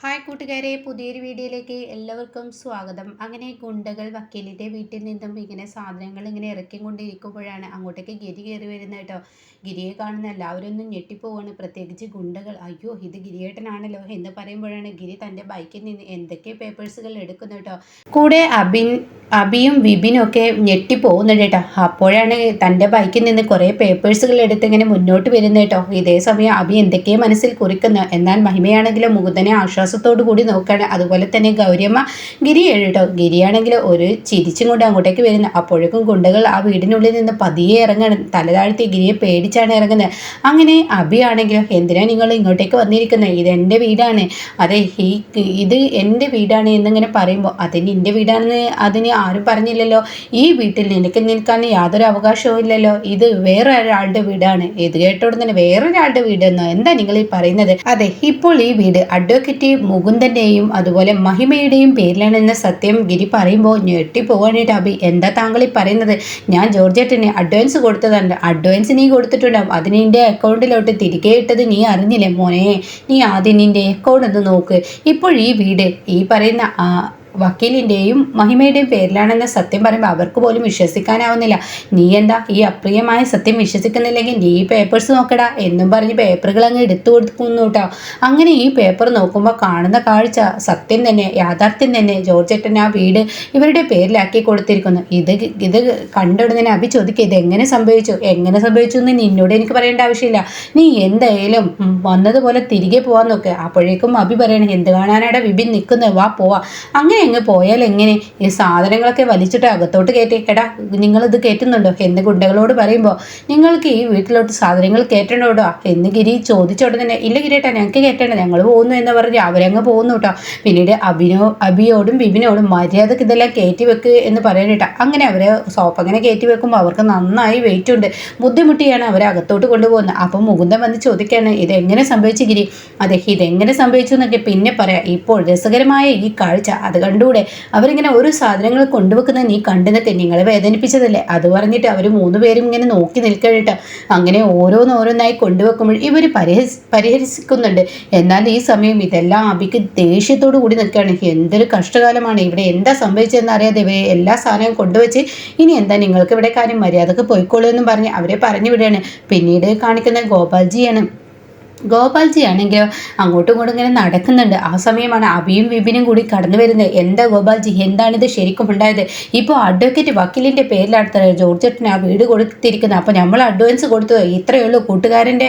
Hi കൂട്ടുകാരെ പുതിയൊരു വീഡിയോയിലേക്ക് എല്ലാവർക്കും സ്വാഗതം. അങ്ങനെ ഗുണ്ടകൾ വക്കീലിന്റെ വീട്ടിൽ നിന്നും ഇങ്ങനെ സാധനങ്ങൾ ഇങ്ങനെ ഇറക്കിക്കൊണ്ടിരിക്കുമ്പോഴാണ് അങ്ങോട്ടേക്ക് ഗിരി കയറി വരുന്നത് കേട്ടോ. ഗിരിയെ കാണുന്ന എല്ലാവരും ഒന്നും ഞെട്ടിപ്പോവാണ്. പ്രത്യേകിച്ച് ഗുണ്ടകൾ. അയ്യോ ഇത് ഗിരിയേട്ടനാണല്ലോ എന്ന് പറയുമ്പോഴാണ് ഗിരി തന്റെ ബൈക്കിൽ നിന്ന് എന്തൊക്കെ പേപ്പേഴ്സുകൾ എടുക്കുന്നത് കേട്ടോ. കൂടെ അബിൻ അബിയും വിബിനും ഒക്കെ ഞെട്ടിപ്പോകുന്നുണ്ട് കേട്ടോ. അപ്പോഴാണ് തന്റെ ബൈക്കിൽ നിന്ന് കുറേ പേപ്പേഴ്സുകൾ എടുത്ത് ഇങ്ങനെ മുന്നോട്ട് വരുന്നത് കേട്ടോ. ഇതേ സമയം അബി എന്തൊക്കെയോ മനസ്സിൽ കുറിക്കുന്നു? എന്നാൽ മഹിമയാണെങ്കിലും മുകുന്ദനെ ആശ്വാസത്തോടു കൂടി നോക്കുകയാണ് അതുപോലെ തന്നെ ഗൗരിയമ്മ ഗിരി കേട്ടോ ഗിരിയാണെങ്കിൽ ഒരു ചിരിച്ചും കൊണ്ട് അങ്ങോട്ടേക്ക് വരുന്നു. അപ്പോഴേക്കും ഗുണ്ടകൾ ആ വീടിനുള്ളിൽ നിന്ന് പതിയെ ഇറങ്ങണം. തല താഴ്ത്തി ഗിരിയെ പേടിച്ചാണ് ഇറങ്ങുന്നത്. അങ്ങനെ അബി ആണെങ്കിലും എന്തിനാ നിങ്ങൾ ഇങ്ങോട്ടേക്ക് വന്നിരിക്കുന്നത്? ഇത് എന്റെ വീടാണ്. അതെ ഈ ഇത് എന്റെ വീടാണ് എന്നിങ്ങനെ പറയുമ്പോൾ അതിന് എന്റെ വീടാണെന്ന് അതിന് ആരും പറഞ്ഞില്ലല്ലോ. ഈ വീട്ടിൽ നിനക്ക് നിൽക്കാൻ യാതൊരു അവകാശവും ഇല്ലല്ലോ. ഇത് വേറെ ഒരാളുടെ വീടാണ്. ഇത് കേട്ടോടെ തന്നെ വേറൊരാളുടെ വീടെന്നോ? എന്താ നിങ്ങൾ ഈ പറയുന്നത്? അതെ ഇപ്പോൾ ഈ വീട് അഡ്വക്കേറ്റ് മുകുന്ദന്റെയും അതുപോലെ മഹിമയുടെയും പേരിലാണെന്ന സത്യം ഗിരി പറയുമ്പോൾ ഞെട്ടിപ്പോവാനായിട്ട് അഭി എന്താ താങ്കൾ ഈ പറയുന്നത്? ഞാൻ ജോർജേട്ടന് അഡ്വാൻസ് കൊടുത്തതാണ്. അഡ്വാൻസ് നീ കൊടുത്തിട്ടുണ്ടാവും. അതിന് നിന്റെ അക്കൗണ്ടിലോട്ട് തിരികെ ഇട്ടത് നീ അറിഞ്ഞില്ലേ മോനെ? നീ ആദ്യം നിന്റെ അക്കൗണ്ട് ഒന്ന് നോക്ക്. ഇപ്പോൾ ഈ വീട് ഈ പറയുന്ന വക്കീലിന്റെയും മഹിമയുടെയും പേരിലാണെന്ന സത്യം പറയുമ്പോൾ അവർക്ക് പോലും വിശ്വസിക്കാനാവുന്നില്ല. നീ എന്താ ഈ അപ്രിയമായ സത്യം വിശ്വസിക്കുന്നില്ലെങ്കിൽ നീ ഈ പേപ്പേഴ്സ് നോക്കടാ. എന്നും പറഞ്ഞ് പേപ്പറുകൾ അങ്ങ് എടുത്തു കൊടുക്കുന്നു കേട്ടോ അങ്ങനെ ഈ പേപ്പർ നോക്കുമ്പോൾ കാണുന്ന കാഴ്ച സത്യം തന്നെ യാഥാർത്ഥ്യം തന്നെ. ജോർജ് ആ വീട് ഇവരുടെ പേരിലാക്കി കൊടുത്തിരിക്കുന്നു. ഇത് ഇത് കണ്ടുടനെ അഭി ചോദിക്കുക ഇത് എങ്ങനെ സംഭവിച്ചു? എങ്ങനെ സംഭവിച്ചു എന്ന് നിന്നോട് എനിക്ക് പറയേണ്ട ആവശ്യമില്ല. നീ എന്തായാലും വന്നതുപോലെ തിരികെ പോകാൻ നോക്കുക അപ്പോഴേക്കും അഭി പറയണേ എന്ത് കാണാനാടാ വിപിൻ നിൽക്കുന്നത് വാ പോവാ. അങ്ങനെ അങ്ങ് പോയാൽ എങ്ങനെ? ഈ സാധനങ്ങളൊക്കെ വലിച്ചിട്ട് അകത്തോട്ട് കയറ്റി. എടാ നിങ്ങളിത് കയറ്റുന്നുണ്ടോ? എന്ന് ഗുണ്ടകളോട് പറയുമ്പോൾ നിങ്ങൾക്ക് ഈ വീട്ടിലോട്ട് സാധനങ്ങൾ കയറ്റണോടോ? എന്ന് ഗിരി ചോദിച്ചോടെ തന്നെ ഇല്ല ഗിരിയേട്ടാ ഞങ്ങൾക്ക് കയറ്റണ്ട. ഞങ്ങൾ പോകുന്നു എന്ന് പറഞ്ഞ് അവരങ്ങ് പോകുന്നു കേട്ടോ പിന്നീട് അഭിനോ അഭിയോടും ബിബിനോടും മര്യാദയ്ക്ക് ഇതെല്ലാം കയറ്റി വെക്ക് എന്ന് പറയാനിട്ടാ അങ്ങനെ അവരെ സോപ്പ് അങ്ങനെ കയറ്റി വെക്കുമ്പോൾ അവർക്ക് നന്നായി വെയിറ്റ് ഉണ്ട്. ബുദ്ധിമുട്ടിയാണ് അവരെ അകത്തോട്ട് കൊണ്ടുപോകുന്നത്. അപ്പം മുകുന്ദൻ വന്ന് ചോദിക്കുകയാണ് ഇതെങ്ങനെ സംഭവിച്ചു ഗിരി? അതെ ഇതെങ്ങനെ സംഭവിച്ചു എന്നൊക്കെ പിന്നെ പറയാം. ഇപ്പോൾ രസകരമായ ഈ കാഴ്ച അത് കണ്ടൂടെ? അവരിങ്ങനെ ഓരോ സാധനങ്ങൾ കൊണ്ടുവെക്കുന്നത് നീ കണ്ടു നിൽക്കെ നിങ്ങളെ വേദനിപ്പിച്ചതല്ലേ? അത് പറഞ്ഞിട്ട് അവർ മൂന്ന് പേരും ഇങ്ങനെ നോക്കി നിൽക്കണിട്ട് അങ്ങനെ ഓരോന്നോരോന്നായി കൊണ്ടുവെക്കുമ്പോൾ ഇവർ പരിഹസി പരിഹരിക്കുന്നുണ്ട്. എന്നാൽ ഈ സമയം ഇതെല്ലാം അബിക്ക് ദേഷ്യത്തോടു കൂടി നിൽക്കുകയാണ്. എന്തൊരു കഷ്ടകാലമാണ് ഇവിടെ. എന്താ സംഭവിച്ചതെന്ന് അറിയാതെ ഇവരെ എല്ലാ സാധനവും കൊണ്ടുവച്ച് ഇനി എന്താ നിങ്ങൾക്ക് ഇവിടെ കാര്യം മര്യാദയ്ക്ക് പോയിക്കോളൂ എന്നും പറഞ്ഞ് അവരെ പറഞ്ഞു വിടുകയാണ് പിന്നീട് കാണിക്കുന്ന ഗോപാൽജിയാണ്. ഗോപാൽജി ആണെങ്കിൽ അങ്ങോട്ടും ഇങ്ങോട്ടും ഇങ്ങനെ നടക്കുന്നുണ്ട്. ആ സമയമാണ് അഭിയും വിപിനും കൂടി കടന്നു വരുന്നത്. എന്താ ഗോപാൽജി? എന്താണിത് ശരിക്കും ഉണ്ടായത്? ഇപ്പോൾ അഡ്വക്കേറ്റ് വക്കീലിന്റെ പേരിലാണ് ജോർജറ്റിന് ആ വീട് കൊടുത്തിരിക്കുന്നത്. അപ്പോൾ നമ്മൾ അഡ്വാൻസ് കൊടുത്തു. ഇത്രയേ ഉള്ളൂ. കൂട്ടുകാരന്റെ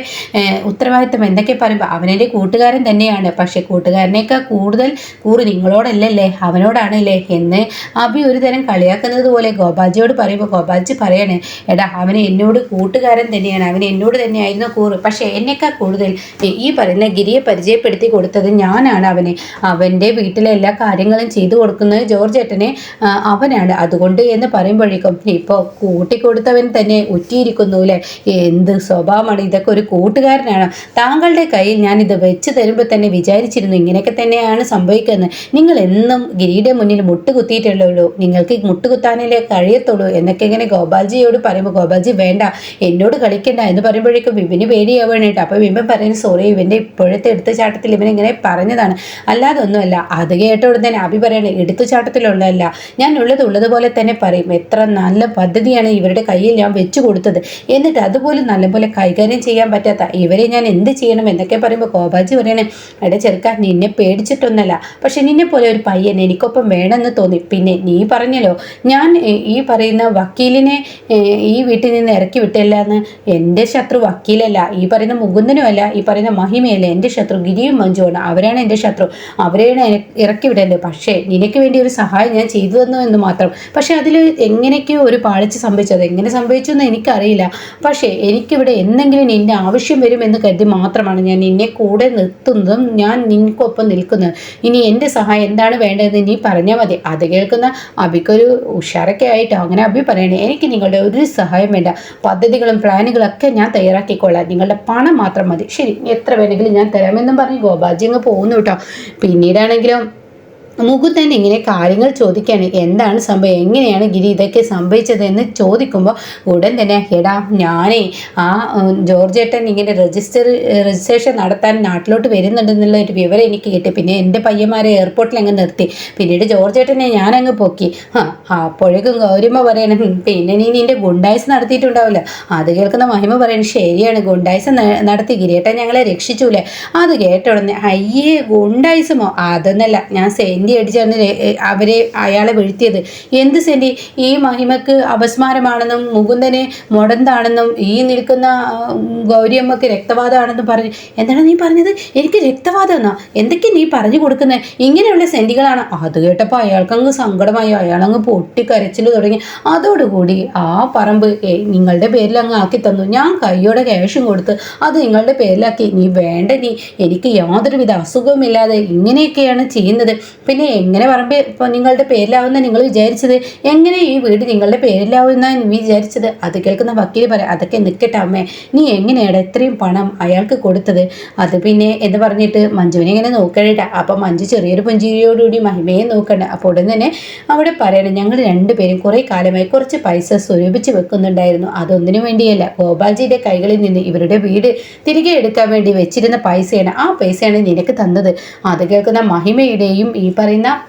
ഉത്തരവാദിത്തം എന്തൊക്കെ പറയുമ്പോൾ അവനെന്റെ കൂട്ടുകാരൻ തന്നെയാണ്. പക്ഷേ കൂട്ടുകാരനേക്കാൾ കൂടുതൽ കൂറ് നിങ്ങളോടല്ലേ അവനോടാണല്ലേ? എന്ന് അഭി ഒരു തരം കളിയാക്കുന്നത് പോലെ ഗോപാൽജിയോട് പറയുമ്പോൾ ഗോപാൽജി പറയണേ എടാ അവന് എന്നോട് കൂട്ടുകാരൻ തന്നെയാണ്. അവൻ എന്നോട് തന്നെയായിരുന്നു കൂറ്. പക്ഷേ എന്നേക്കാൾ കൂടുതൽ ഈ പറയുന്ന ഗിരിയെ പരിചയപ്പെടുത്തി കൊടുത്തത് ഞാനാണ് അവനെ. അവന്റെ വീട്ടിലെ എല്ലാ കാര്യങ്ങളും ചെയ്തു കൊടുക്കുന്നത് ജോർജ് ഏട്ടനെ അവനാണ്. അതുകൊണ്ട് എന്ന് പറയുമ്പോഴേക്കും ഇപ്പോൾ കൂട്ടിക്കൊടുത്തവൻ തന്നെ ഉറ്റിയിരിക്കുന്നു അല്ലേ? എന്ത് സ്വഭാവമാണ്? ഇതൊക്കെ ഒരു കൂട്ടുകാരനാണ്. താങ്കളുടെ കയ്യിൽ ഞാൻ ഇത് വെച്ച് തരുമ്പോൾ തന്നെ വിചാരിച്ചിരുന്നു ഇങ്ങനെയൊക്കെ തന്നെയാണ് സംഭവിക്കുന്നത്. നിങ്ങൾ എന്നും ഗിരിയുടെ മുന്നിൽ മുട്ടുകുത്തിയിട്ടുള്ളൂ നിങ്ങൾക്ക് മുട്ടുകുത്താനല്ലേ കഴിയത്തുള്ളൂ എന്നൊക്കെ ഇങ്ങനെ ഗോപാൽജിയോട് പറയുമ്പോൾ ഗോപാൽജി വേണ്ട എന്നോട് കളിക്കണ്ട എന്ന് പറയുമ്പോഴേക്കും വിപിന് പേടിയാവാണ് കേട്ടോ. അപ്പോൾ വിപിൻ പറയുന്നത് സോറി ഇവന്റെ ഇപ്പോഴത്തെ എടുത്തുചാട്ടത്തിൽ ഇവനിങ്ങനെ പറഞ്ഞതാണ്. അല്ലാതെ ഒന്നുമല്ല അത് കേട്ട ഉടനെ അഭി പറയണേ എടുത്തുചാട്ടത്തിലുള്ളതല്ല ഞാൻ ഉള്ളത് ഉള്ളതുപോലെ തന്നെ പറയും. എത്ര നല്ല പദ്ധതിയാണ് ഇവരുടെ കയ്യിൽ ഞാൻ വെച്ചു കൊടുത്തത്. എന്നിട്ട് അതുപോലും നല്ലപോലെ കൈകാര്യം ചെയ്യാൻ പറ്റാത്ത ഇവരെ ഞാൻ എന്ത് ചെയ്യണം എന്നൊക്കെ പറയുമ്പോൾ ഗോപാജി പറയണേ എടാ ചെറുക്ക നിന്നെ പേടിച്ചിട്ടൊന്നല്ല. പക്ഷെ നിന്നെ പോലെ ഒരു പയ്യൻ എനിക്കൊപ്പം വേണമെന്ന് തോന്നി. പിന്നെ നീ പറഞ്ഞല്ലോ ഞാൻ ഈ പറയുന്ന വക്കീലിനെ ഈ വീട്ടിൽ നിന്ന് ഇറക്കി വിട്ടില്ല എന്ന് എന്റെ ശത്രു വക്കീലല്ല. ഈ പറയുന്ന മുകുന്ദനുമല്ല. ഈ പറയുന്ന മഹിമയല്ലേ? എന്റെ ശത്രു ഗിരിയും മഞ്ജുവാണ്. അവരാണ് എന്റെ ശത്രു. അവരെയാണ് ഇറക്കി വിടേണ്ടത്. പക്ഷേ നിനക്ക് വേണ്ടി ഒരു സഹായം ഞാൻ ചെയ്തു തന്നു എന്ന് മാത്രം. പക്ഷേ അതിൽ എങ്ങനെയൊക്കെയോ ഒരു പാളിച്ച് സംഭവിച്ചത്? എങ്ങനെ സംഭവിച്ചു എന്ന് എനിക്കറിയില്ല. പക്ഷേ എനിക്കിവിടെ എന്തെങ്കിലും നിന്നെ ആവശ്യം വരുമെന്ന് കരുതി മാത്രമാണ് ഞാൻ നിന്നെ കൂടെ നിർത്തുന്നതും ഞാൻ നിനക്കൊപ്പം നിൽക്കുന്നത്. ഇനി എന്റെ സഹായം എന്താണ് വേണ്ടതെന്ന് നീ പറഞ്ഞാൽ മതി. അത് കേൾക്കുന്ന അഭിക്കൊരു ഉഷാറൊക്കെ ആയിട്ടോ അങ്ങനെ അഭി പറയണേ എനിക്ക് നിങ്ങളുടെ ഒരു സഹായം വേണ്ട. പദ്ധതികളും പ്ലാനുകളൊക്കെ ഞാൻ തയ്യാറാക്കിക്കൊള്ളാം നിങ്ങളുടെ പണം മാത്രം മതി. ശരി എത്ര വേണമെങ്കിലും ഞാൻ തരാമെന്നും പറഞ്ഞ് ഗോപാൽജി അങ്ങ് പോകുന്നു കേട്ടോ. പിന്നീടാണെങ്കിലും മുകുന്ദൻ ഇങ്ങനെ കാര്യങ്ങൾ ചോദിക്കുകയാണ് എന്താണ് സംഭവം? എങ്ങനെയാണ് ഗിരി ഇതൊക്കെ സംഭവിച്ചത് എന്ന് ചോദിക്കുമ്പോൾ ഉടൻ തന്നെ എടാ ഞാനേ ആ ജോർജേട്ടൻ ഇങ്ങനെ രജിസ്റ്റർ രജിസ്ട്രേഷൻ നടത്താൻ നാട്ടിലോട്ട് വരുന്നുണ്ടെന്നുള്ള ഒരു വിവരം എനിക്ക് കിട്ടി. പിന്നെ എന്റെ പയ്യന്മാരെ എയർപോർട്ടിൽ അങ്ങ് നിർത്തി. പിന്നീട് ജോർജേട്ടനെ ഞാനങ്ങ് പൊക്കി. ആ അപ്പോഴേക്കും ഗൗരിമ പറയണം പിന്നെ നീ നിന്റെ ഗുണ്ടായ്സ് നടത്തിയിട്ടുണ്ടാവില്ല. അത് കേൾക്കുന്ന മഹിമ പറയണം ശരിയാണ് ഗുണ്ടായ്സ് നടത്തി. ഗിരിയേട്ടൻ ഞങ്ങളെ രക്ഷിച്ചൂലേ? അത് കേട്ട അയ്യേ ഗുണ്ടായിസമോ അതൊന്നല്ല ഞാൻ സെന്റി അടിച്ചാണ് അവരെ അയാളെ വീഴ്ത്തിയത്. എന്ത് സെന്റി ഈ മഹിമക്ക് അപസ്മാരമാണെന്നും മുകുന്ദനെ മുടന്താണെന്നും ഈ നിൽക്കുന്ന ഗൗരിയമ്മക്ക് രക്തവാദമാണെന്നും പറഞ്ഞു എന്താണ് നീ പറഞ്ഞത്? എനിക്ക് രക്തവാദം എന്നാ എന്തൊക്കെ നീ പറഞ്ഞു കൊടുക്കുന്നത് ഇങ്ങനെയുള്ള സെന്റികളാണ് അത് കേട്ടപ്പോൾ അയാൾക്കങ്ങ് സങ്കടമായി. അയാളങ്ങ് പൊട്ടി കരച്ചിൽ തുടങ്ങി. അതോടുകൂടി ആ പറമ്പ് നിങ്ങളുടെ പേരിൽ അങ്ങ് ആക്കി തന്നു. ഞാൻ കൈയോടെ ക്യാഷും കൊടുത്ത് അത് നിങ്ങളുടെ പേരിലാക്കി. നീ വേണ്ട നീ എനിക്ക് യാതൊരുവിധ അസുഖവുമില്ലാതെ ഇങ്ങനെയൊക്കെയാണ് ചെയ്യുന്നത്. പിന്നെ എങ്ങനെ പറമ്പ് ഇപ്പോൾ നിങ്ങളുടെ പേരിലാവുന്ന നിങ്ങൾ വിചാരിച്ചത്? എങ്ങനെ ഈ വീട് നിങ്ങളുടെ പേരിലാവുന്ന വിചാരിച്ചത്? അത് കേൾക്കുന്ന വക്കീൽ പറയാം അതൊക്കെ നിൽക്കട്ടെ അമ്മേ. നീ എങ്ങനെയാണ് ഇത്രയും പണം അയാൾക്ക് കൊടുത്തത്? അത് പിന്നെ എന്ന് പറഞ്ഞിട്ട് മഞ്ജുവിനെ ഇങ്ങനെ നോക്കണേട്ട. അപ്പം മഞ്ജു ചെറിയൊരു പുഞ്ചിരിയോടുകൂടി മഹിമയെ നോക്കണ്ട അപ്പോൾ ഉടൻ തന്നെ അവിടെ പറയണം ഞങ്ങൾ രണ്ടുപേരും കുറേ കാലമായി കുറച്ച് പൈസ സ്വരൂപിച്ച് വെക്കുന്നുണ്ടായിരുന്നു. അതൊന്നിനു വേണ്ടിയല്ല. ഗോപാൽജിയുടെ കൈകളിൽ നിന്ന് ഇവരുടെ വീട് തിരികെ എടുക്കാൻ വേണ്ടി വെച്ചിരുന്ന പൈസയാണ് ആ പൈസയാണ് നിനക്ക് തന്നത്. അത് കേൾക്കുന്ന മഹിമയുടെയും ഈ Karina,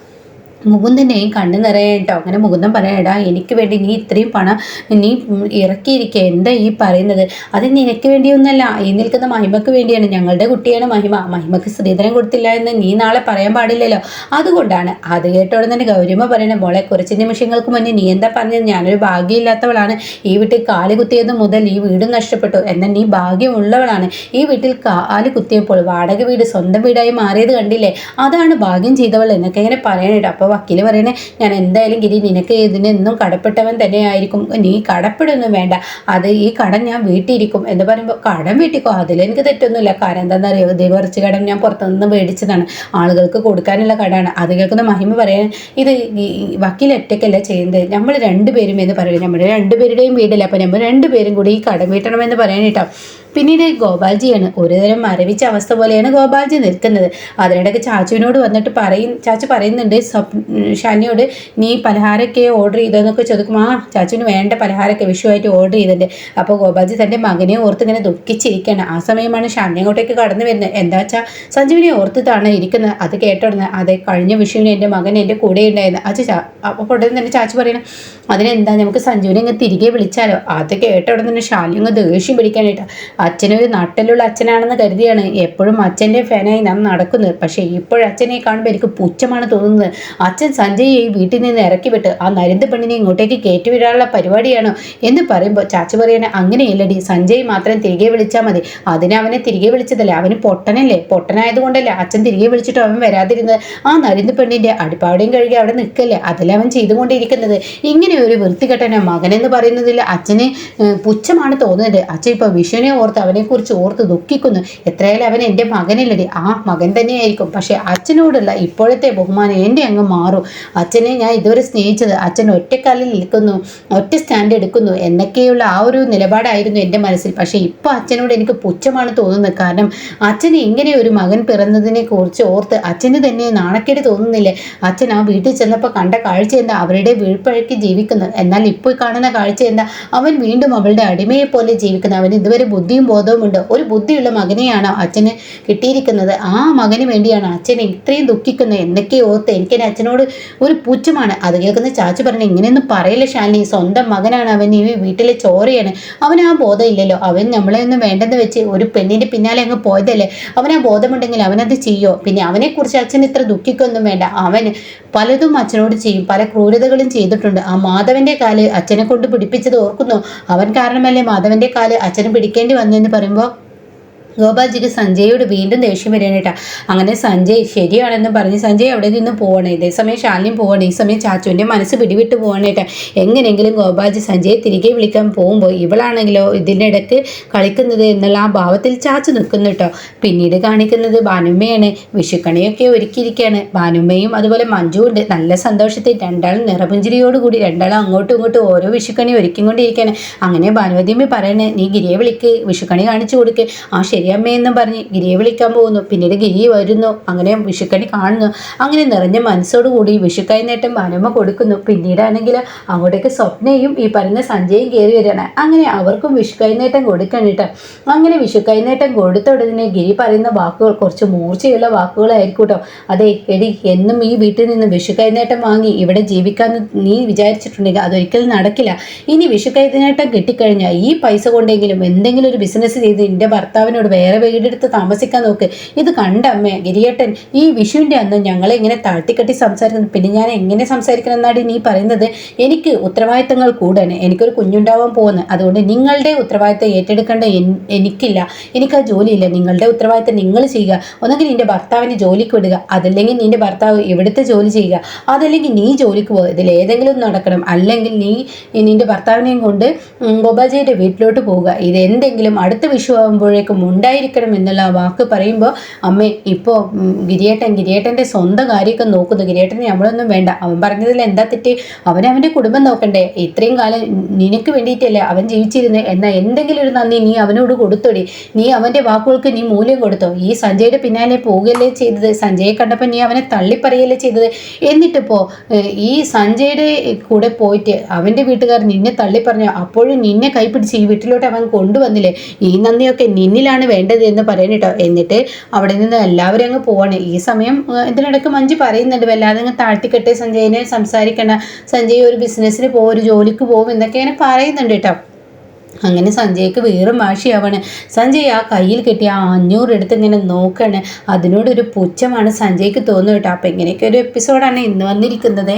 മുകുന്ദന്റെയും കണ്ണ് നിറയെ കേട്ടോ അങ്ങനെ മുകുന്ദൻ പറയടാ എനിക്ക് വേണ്ടി നീ ഇത്രയും പണം നീ ഇറക്കിയിരിക്കുക എന്താ ഈ പറയുന്നത്? അത് നിനക്ക് വേണ്ടിയൊന്നല്ല. ഈ നിൽക്കുന്ന മഹിമക്ക് വേണ്ടിയാണ്. ഞങ്ങളുടെ കുട്ടിയാണ് മഹിമ. മഹിമക്ക് സ്ത്രീധനം കൊടുത്തില്ല എന്ന് നീ നാളെ പറയാൻ പാടില്ലല്ലോ. അതുകൊണ്ടാണ്. അത് കേട്ടോടെ തന്നെ ഗൗരിമ പറയണ മോളെ കുറച്ച് നിമിഷങ്ങൾക്ക് മുന്നേ നീ എന്താ പറഞ്ഞത്? ഞാനൊരു ഭാഗ്യമില്ലാത്തവളാണ്. ഈ വീട്ടിൽ കാൽ കുത്തിയത് മുതൽ ഈ വീട് നഷ്ടപ്പെട്ടു. എന്നാൽ നീ ഭാഗ്യമുള്ളവളാണ്. ഈ വീട്ടിൽ കാൽ കുത്തിയപ്പോൾ വാടക വീട് സ്വന്തം വീടായി മാറിയത് കണ്ടില്ലേ? അതാണ് ഭാഗ്യം ചെയ്തവൾ എന്നൊക്കെ ഇങ്ങനെ പറയണേട്ടോ അപ്പോൾ വക്കീൽ പറയണേ ഞാൻ എന്തായാലും ഗിരി നിനക്ക് ഇതിനെന്നും കടപ്പെട്ടവൻ തന്നെയായിരിക്കും. നീ കടപ്പെടൊന്നും വേണ്ട. അത് ഈ കടം ഞാൻ വീട്ടിയിരിക്കും. എന്ന് പറയുമ്പോൾ കടം വീട്ടിക്കോ? അതിലെനിക്ക് തെറ്റൊന്നുമില്ല. കാരണം എന്താണെന്നറിയോ? ഇത് കുറച്ച് കടം ഞാൻ പുറത്തുനിന്ന് മേടിച്ചതാണ്. ആളുകൾക്ക് കൊടുക്കാനുള്ള കടമാണ്. അത് കേൾക്കുന്ന മഹിമ പറയാൻ ഇത് വക്കീൽ ഒറ്റയ്ക്കല്ല ചെയ്യുന്നത്. നമ്മൾ രണ്ടുപേരും എന്ന് പറയുന്നത് നമ്മുടെ രണ്ടുപേരുടെയും വീടില്ല? അപ്പം നമ്മൾ രണ്ടുപേരും കൂടി ഈ കടം വീട്ടണമെന്ന് പറയാനിട്ടോ പിന്നീട് ഗോപാൽജിയാണ് ഒരുതരം മരവിച്ച അവസ്ഥ പോലെയാണ് ഗോപാൽജി നിൽക്കുന്നത്. അതിനിടയ്ക്ക് ചാച്ചുവിനോട് വന്നിട്ട് പറയും ചാച്ചു പറയുന്നുണ്ട് ഷാനിയോട് നീ പലഹാരമൊക്കെ ഓർഡർ ചെയ്തോന്നൊക്കെ ചോദിക്കുമ്പോൾ ആ ചാച്ചുവിന് വേണ്ട പലഹാരമൊക്കെ വിഷുവായിട്ട് ഓർഡർ ചെയ്തിട്ടുണ്ട്. അപ്പോൾ ഗോപാൽജി തന്റെ മകനെ ഓർത്ത് ഇങ്ങനെ ദുഃഖിച്ചിരിക്കുകയാണ്. ആ സമയമാണ് ഷാനി അങ്ങോട്ടേക്ക് കടന്നു വരുന്നത്. എന്താ വെച്ചാൽ സഞ്ജുവിനെ ഓർത്തിട്ടാണ് ഇരിക്കുന്നത്. അത് കേട്ടോടുന്നത് അതെ കഴിഞ്ഞ വിഷുവിന് എന്റെ മകൻ എന്റെ കൂടെ ഉണ്ടായിരുന്നു. അത് അപ്പോൾ ഉടനെ തന്നെ ചാച്ചു പറയണം അതിനെന്താ നമുക്ക് സഞ്ജുവിനെ ഇങ്ങ് തിരികെ വിളിച്ചാലോ? അത് കേട്ട തന്നെ ഷാനി അങ്ങ് ദേഷ്യം പിടിക്കാനായിട്ട്. അച്ഛനൊരു നാട്ടിലുള്ള അച്ഛനാണെന്ന് കരുതിയാണ്. എപ്പോഴും അച്ഛന്റെ ഫാനായി നാം നടക്കുന്നത്. പക്ഷേ ഇപ്പോഴച്ഛനെ കാണുമ്പോൾ എനിക്ക് പുച്ഛമാണ് തോന്നുന്നത്. അച്ഛൻ സഞ്ജയ് ഈ വീട്ടിൽ നിന്ന് ഇറക്കി വിട്ട് ആ നരിന്ത് പെണ്ണിനെ ഇങ്ങോട്ടേക്ക് കയറ്റിവിടാനുള്ള പരിപാടിയാണോ എന്ന് പറയുമ്പോൾ ചാച്ചു പറയാൻ അങ്ങനെയല്ലടി. സഞ്ജയ് മാത്രം തിരികെ വിളിച്ചാൽ മതി. അതിനെ അവനെ തിരികെ വിളിച്ചതല്ലേ? അവന് പൊട്ടനല്ലേ? പൊട്ടനായതുകൊണ്ടല്ലേ അച്ഛൻ തിരികെ വിളിച്ചിട്ട് അവൻ വരാതിരുന്നത്? ആ നരിന്ത് പെണ്ണിന്റെ അടിപ്പാടിയും കഴുകി അവിടെ നിൽക്കല്ലേ? അതല്ല അവൻ ചെയ്തുകൊണ്ടിരിക്കുന്നത്? ഇങ്ങനെ ഒരു വൃത്തികെട്ടനെ മകനെന്ന് പറയുന്നതിൽ അച്ഛന് പുച്ഛമാണ് തോന്നുന്നത്. അച്ഛൻ ഇപ്പോൾ വിഷുവിനെ ഓർത്ത് അവനെക്കുറിച്ച് ഓർത്ത് ദുഃഖിക്കുന്നു. എത്രയായാലും അവൻ എന്റെ മകനില്ലടി ആ മകൻ തന്നെയായിരിക്കും. പക്ഷേ അച്ഛനോടുള്ള ഇപ്പോഴത്തെ ബഹുമാനം എന്റെ അങ്ങ് മാറും. അച്ഛനെ ഞാൻ ഇതുവരെ സ്നേഹിച്ചത് അച്ഛൻ ഒറ്റക്കാലിൽ നിൽക്കുന്നു ഒറ്റ സ്റ്റാൻഡ് എടുക്കുന്നു എന്നൊക്കെയുള്ള ആ ഒരു നിലപാടായിരുന്നു എന്റെ മനസ്സിൽ. പക്ഷേ ഇപ്പോൾ അച്ഛനോട് എനിക്ക് പുച്ഛമാണ് തോന്നുന്നത്. കാരണം അച്ഛന് ഇങ്ങനെ ഒരു മകൻ പിറന്നതിനെ കുറിച്ച് ഓർത്ത് അച്ഛന് തന്നെ നാണക്കേട് തോന്നുന്നില്ലേ? അച്ഛൻ ആ വീട്ടിൽ ചെന്നപ്പോൾ കണ്ട കാഴ്ച എന്താ? അവരുടെ വീഴ്പഴക്കി ജീവിക്കുന്നു. എന്നാൽ ഇപ്പോൾ കാണുന്ന കാഴ്ച എന്താ? അവൻ വീണ്ടും അവളുടെ അടിമയെ പോലെ ജീവിക്കുന്നു. അവൻ ഇതുവരെ ബുദ്ധിയും ബോധവും ഉണ്ട്. ഒരു ബുദ്ധിയുള്ള മകനെയാണ് അച്ഛന് കിട്ടിയിരിക്കുന്നത്. ആ മകന് വേണ്ടിയാണ് അച്ഛനെ ഇത്രയും ദുഃഖിക്കുന്നത്. എന്തൊക്കെ ഓർത്ത് എനിക്ക് എന്റെ അച്ഛനോട് ഒരു പുച്ഛമാണ്. അത് കേൾക്കുന്ന ചാച്ചു പറഞ്ഞു ഇങ്ങനെയൊന്നും പറയില്ല ഷാലിനി സ്വന്തം മകനാണ് അവൻ. ഈ വീട്ടിലെ ചോരയാണ്. അവന് ആ ബോധം ഇല്ലല്ലോ. അവൻ നമ്മളെ ഒന്നും വേണ്ടെന്ന് വെച്ച് ഒരു പെണ്ണിന്റെ പിന്നാലെ അങ്ങ് പോയതല്ലേ? അവന് ആ ബോധമുണ്ടെങ്കിൽ അവനത് ചെയ്യോ? പിന്നെ അവനെക്കുറിച്ച് അച്ഛൻ ഇത്ര ദുഃഖിക്കൊന്നും വേണ്ട. അവൻ പലതും അച്ഛനോട് ചെയ്യും. പല ക്രൂരതകളും ചെയ്തിട്ടുണ്ട്. ആ മാധവന്റെ കാൽ അച്ഛനെ കൊണ്ട് പിടിപ്പിച്ചത് ഓർക്കുന്നു? അവൻ കാരണമല്ലേ മാധവന്റെ കാൽ അച്ഛന് പിടിക്കേണ്ടി വന്നെന്ന് പറയുമ്പോൾ ഗോപാൽജിക്ക് സഞ്ജയോട് വീണ്ടും ദേഷ്യം വരികയാണ് അങ്ങനെ സഞ്ജയ് ശരിയാണെന്ന് പറഞ്ഞ് സഞ്ജയ് അവിടെ നിന്ന് പോകണേ ഇതേ സമയം ശാലിനിയും പോകണേ ഈ സമയം ചാച്ചുവിന്റെ മനസ്സ് പിടിവിട്ട് പോകണേട്ടാ എങ്ങനെയെങ്കിലും ഗോപാൽജി സഞ്ജയെ തിരികെ വിളിക്കാൻ പോകുമ്പോൾ ഇവളാണെങ്കിലോ ഇതിനിടയ്ക്ക് കളിക്കുന്നത് എന്നുള്ള ആ ഭാവത്തിൽ ചാച്ചു നിൽക്കുന്നു കേട്ടോ. പിന്നീട് കാണിക്കുന്നത് ഭാനുമ്മയാണ്. വിഷുക്കണിയൊക്കെ ഒരുക്കിയിരിക്കുകയാണ്. ഭാനുമ്മയും അതുപോലെ മഞ്ജു ഉണ്ട്. നല്ല സന്തോഷത്തിൽ രണ്ടാളും നിറപുഞ്ചിരിയോടുകൂടി രണ്ടാളും അങ്ങോട്ടും ഇങ്ങോട്ടും ഓരോ വിഷുക്കണി ഒരുക്കിക്കൊണ്ടിരിക്കുകയാണ്. അങ്ങനെ ഭാനുവതിയമ്മ പറയണേ നീ ഗിരിയെ വിളിക്ക്. വിഷുക്കണി കാണിച്ചു കൊടുക്ക്. ആ ശരി ഗിരിയമ്മ എന്നും പറഞ്ഞ് ഗിരിയെ വിളിക്കാൻ പോകുന്നു. പിന്നീട് ഗിരി വരുന്നു. അങ്ങനെ വിഷുക്കണി കാണുന്നു. അങ്ങനെ നിറഞ്ഞ മനസ്സോടുകൂടി വിഷുക്കൈ നേട്ടം വനമ്മ കൊടുക്കുന്നു. പിന്നീടാണെങ്കിൽ അങ്ങോട്ടേക്ക് സ്വപ്നയും ഈ പറയുന്ന സഞ്ജയും കയറി വരികയാണ്. അങ്ങനെ അവർക്കും വിഷുക്കൈ നേട്ടം കൊടുക്കണം കേട്ടോ അങ്ങനെ വിഷുക്കൈ നേട്ടം കൊടുത്ത ഗിരി പറയുന്ന വാക്കുകൾ കുറച്ച് മൂർച്ചയുള്ള വാക്കുകളായിരിക്കും കേട്ടോ. അതെ എടി എന്നും ഈ വീട്ടിൽ നിന്ന് വിഷുക്കൈ നേട്ടം വാങ്ങി ഇവിടെ ജീവിക്കാമെന്ന് നീ വിചാരിച്ചിട്ടുണ്ടെങ്കിൽ അതൊരിക്കലും നടക്കില്ല. ഇനി വിഷുക്കൈ നേട്ടം കിട്ടിക്കഴിഞ്ഞാൽ ഈ പൈസ കൊണ്ടെങ്കിലും എന്തെങ്കിലും ഒരു ബിസിനസ് ചെയ്ത് എന്റെ ഭർത്താവിനോട് വേറെ വീടെടുത്ത് താമസിക്കാൻ നോക്ക്. ഇത് കണ്ടമ്മേ ഗിരിയേട്ടൻ ഈ വിഷുവിന്റെ അന്ന് ഞങ്ങളെ ഇങ്ങനെ താഴ്ത്തിക്കെട്ടി സംസാരിക്കുന്നു. പിന്നെ ഞാൻ എങ്ങനെ സംസാരിക്കണം എന്നാണ് നീ പറയുന്നത്? എനിക്ക് ഉത്തരവാദിത്തങ്ങൾ കൂടാണ്. എനിക്കൊരു കുഞ്ഞുണ്ടാവാൻ പോകുന്നത് അതുകൊണ്ട് നിങ്ങളുടെ ഉത്തരവാദിത്തം ഏറ്റെടുക്കേണ്ട എനിക്കില്ല. എനിക്ക് ആ ജോലിയില്ല. നിങ്ങളുടെ ഉത്തരവാദിത്തം നിങ്ങൾ ചെയ്യുക. ഒന്നെങ്കിൽ നിന്റെ ഭർത്താവിന് ജോലിക്ക് വിടുക. അതല്ലെങ്കിൽ നിന്റെ ഭർത്താവ് ഇവിടുത്തെ ജോലി ചെയ്യുക. അതല്ലെങ്കിൽ നീ ജോലിക്ക് പോകുക ഇതിൽ ഏതെങ്കിലും നടക്കണം. അല്ലെങ്കിൽ നീ നിന്റെ ഭർത്താവിനെയും കൊണ്ട് ഗോപാജിയുടെ വീട്ടിലോട്ട് പോവുക. ഇത് എന്തെങ്കിലും അടുത്ത വിഷു ആകുമ്പോഴേക്കും ഉണ്ടായിരിക്കണം എന്നുള്ള വാക്ക് പറയുമ്പോൾ അമ്മേ ഇപ്പോൾ ഗിരിയേട്ടൻ ഗിരിയേട്ടന്റെ സ്വന്തം കാര്യമൊക്കെ നോക്കുന്നു. ഗിരിയേട്ടനെ നമ്മളൊന്നും വേണ്ട. അവൻ പറഞ്ഞതിൽ എന്താ തെറ്റ്? അവനവന്റെ കുടുംബം നോക്കണ്ടേ. ഇത്രയും കാലം നിനക്ക് വേണ്ടിയിട്ടല്ലേ അവൻ ജീവിച്ചിരുന്നത് എന്നാൽ എന്തെങ്കിലും ഒരു നന്ദി നീ അവനോട് കൊടുത്തോടി. നീ അവന്റെ വാക്കുകൾക്ക് നീ മൂല്യം കൊടുത്തോ. ഈ സഞ്ജയുടെ പിന്നാലെ പോവുകയല്ലേ ചെയ്തത്? സഞ്ജയെ കണ്ടപ്പോൾ നീ അവനെ തള്ളിപ്പറയല്ലേ ചെയ്തത്? എന്നിട്ടിപ്പോൾ ഈ സഞ്ജയുടെ കൂടെ പോയിട്ട് അവന്റെ വീട്ടുകാർ നിന്നെ തള്ളിപ്പറഞ്ഞു. അപ്പോഴും നിന്നെ കൈപ്പിടിച്ച് ഈ വീട്ടിലോട്ട് അവൻ കൊണ്ടുവന്നില്ലേ? ഈ നന്ദിയൊക്കെ നിന്നിലാണ് വേണ്ടത് എന്ന് പറയണം കേട്ടോ എന്നിട്ട് അവിടെ നിന്ന് എല്ലാവരും അങ്ങ് പോവാണ്. ഈ സമയം ഇതിനിടയ്ക്ക് മഞ്ജു പറയുന്നുണ്ട് വല്ലാതെ അങ്ങ് താഴ്ത്തിക്കെട്ടെ സഞ്ജയിനെ സംസാരിക്കണ സഞ്ജയ് ഒരു ബിസിനസ്സിന് പോകും ഒരു ജോലിക്ക് പോകും എന്നൊക്കെ ഇങ്ങനെ പറയുന്നുണ്ട് കേട്ടോ അങ്ങനെ സഞ്ജയ്ക്ക് വീറും വാശിയാവാണ്. സഞ്ജയ് ആ കയ്യിൽ കിട്ടിയ ആ അഞ്ഞൂറ് എടുത്ത് ഇങ്ങനെ നോക്കാണ്. അതിനോടൊരു പുച്ഛമാണ് സഞ്ജയ്ക്ക് തോന്നുന്നു കേട്ടോ അപ്പം ഇങ്ങനെയൊക്കെ ഒരു എപ്പിസോഡാണ് ഇന്ന് വന്നിരിക്കുന്നത്.